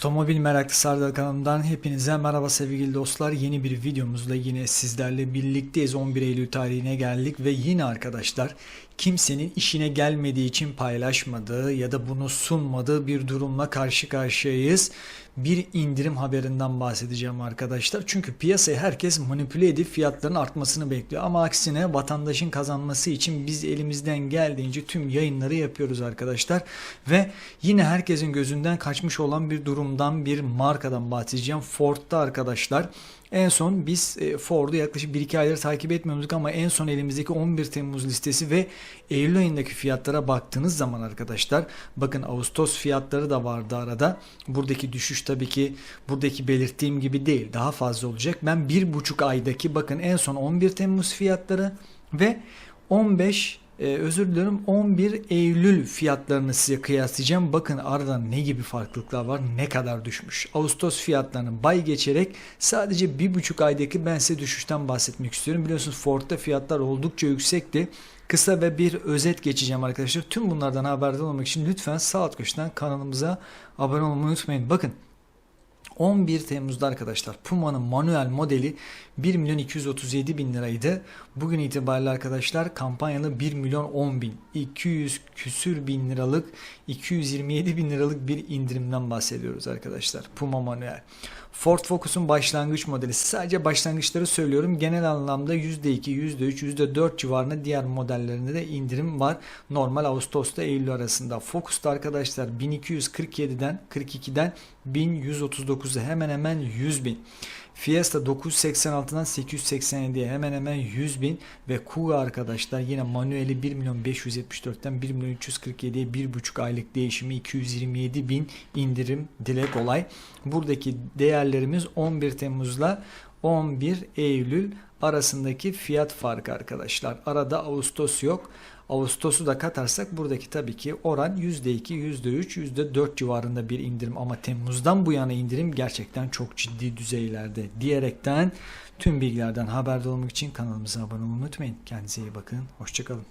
Otomobil Meraklı Sardal kanalımdan hepinize merhaba sevgili dostlar. Yeni bir videomuzla yine sizlerle birlikteyiz. 11 Eylül tarihine geldik ve yine arkadaşlar kimsenin işine gelmediği için paylaşmadığı ya da bunu sunmadığı bir durumla karşı karşıyayız. Bir indirim haberinden bahsedeceğim arkadaşlar. Çünkü piyasayı herkes manipüle edip fiyatların artmasını bekliyor. Ama aksine vatandaşın kazanması için biz elimizden geldiğince tüm yayınları yapıyoruz arkadaşlar. Ve yine herkesin gözünden kaçmış olan bir durumdan bir markadan bahsedeceğim. Ford'da arkadaşlar. En son biz e, Ford'u yaklaşık 1-2 aydır takip etmiyorduk ama en son elimizdeki 11 Temmuz listesi ve Eylül ayındaki fiyatlara baktığınız zaman arkadaşlar bakın Ağustos fiyatları da vardı arada. Buradaki düşüş tabii ki buradaki belirttiğim gibi değil. Daha fazla olacak. Ben 1,5 aydaki bakın en son 11 Temmuz fiyatları ve 15 ee, özür diliyorum 11 Eylül fiyatlarını size kıyaslayacağım. Bakın arada ne gibi farklılıklar var ne kadar düşmüş. Ağustos fiyatlarını bay geçerek sadece bir buçuk aydaki ben size düşüşten bahsetmek istiyorum. Biliyorsunuz Ford'da fiyatlar oldukça yüksekti. Kısa ve bir özet geçeceğim arkadaşlar. Tüm bunlardan haberdar olmak için lütfen sağ alt köşeden kanalımıza abone olmayı unutmayın. Bakın 11 Temmuz'da arkadaşlar Puma'nın manuel modeli 1 milyon 237 bin liraydı. Bugün itibariyle arkadaşlar kampanyalı 1 milyon 10 bin 200 küsür bin liralık 227 bin liralık bir indirimden bahsediyoruz arkadaşlar. Puma manuel. Ford Focus'un başlangıç modeli. Sadece başlangıçları söylüyorum. Genel anlamda %2, %3, %4 civarında diğer modellerinde de indirim var. Normal Ağustos'ta Eylül arasında. Focus'ta arkadaşlar 1247'den 42'den 1139'a hemen hemen 100 bin. Fiesta 986'dan 887'ye hemen hemen 100 bin ve Kuga arkadaşlar yine manueli 1 milyon 574'ten 1 milyon 347'ye 1,5 aylık değişimi 227 bin indirim dile kolay. Buradaki değerlerimiz 11 Temmuz'la 11 Eylül arasındaki fiyat farkı arkadaşlar. Arada Ağustos yok. Ağustos'u da katarsak buradaki tabii ki oran %2, %3, %4 civarında bir indirim ama Temmuz'dan bu yana indirim gerçekten çok ciddi düzeylerde diyerekten tüm bilgilerden haberdar olmak için kanalımıza abone olmayı unutmayın. Kendinize iyi bakın. Hoşçakalın.